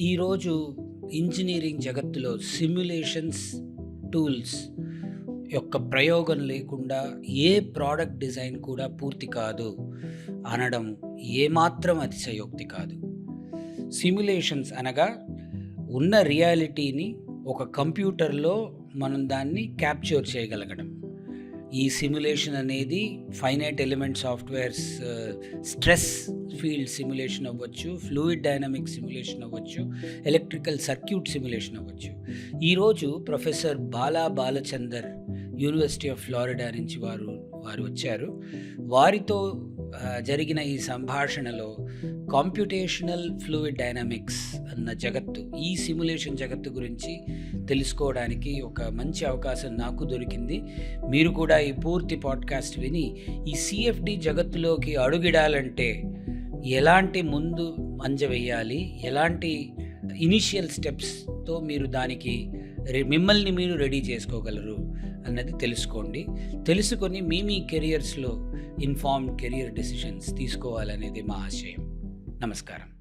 ఈరోజు ఇంజనీరింగ్ జగత్తులో simulations tools యొక్క ప్రయోగం లేకుండా ఏ ప్రోడక్ట్ డిజైన్ కూడా పూర్తి కాదు అనడం ఏమాత్రం అతిశయోక్తి కాదు. సిమ్యులేషన్స్ అనగా ఉన్న రియాలిటీని ఒక కంప్యూటర్లో మనం దాన్ని క్యాప్చర్ చేయగలగడం. ఈ సిమ్యులేషన్ అనేది finite element softwares stress field simulation అవ్వచ్చు ఫ్లూయిడ్ డైనమిక్ సిమ్యులేషన్ అవ్వచ్చు ఎలక్ట్రికల్ సర్క్యూట్ సిమ్యులేషన్ అవ్వచ్చు. ఈరోజు professor Bala Balachander university of Florida నుంచి వారు వారు వచ్చారు. వారితో జరిగిన ఈ సంభాషణలో కాంప్యూటేషనల్ ఫ్లూయిడ్ డైనమిక్స్ అన్న జగత్తు ఈ సిమ్యులేషన్ జగత్తు గురించి తెలుసుకోవడానికి ఒక మంచి అవకాశం నాకు దొరికింది. మీరు కూడా ఈ పూర్తి పాడ్కాస్ట్ విని ఈ సిఎఫ్డి జగత్తులోకి అడుగిడాలంటే ఎలాంటి ముందు మంజ వేయాలి ఎలాంటి ఇనిషియల్ స్టెప్స్తో మీరు దానికి మిమ్మల్ని మీరు రెడీ చేసుకోగలరు అన్నది తెలుసుకోండి. తెలుసుకొని మీ మీ కెరియర్స్లో ఇన్ఫార్మ్డ్ కెరియర్ డెసిషన్స్ తీసుకోవాలనేది మా ఆశయం. నమస్కారం.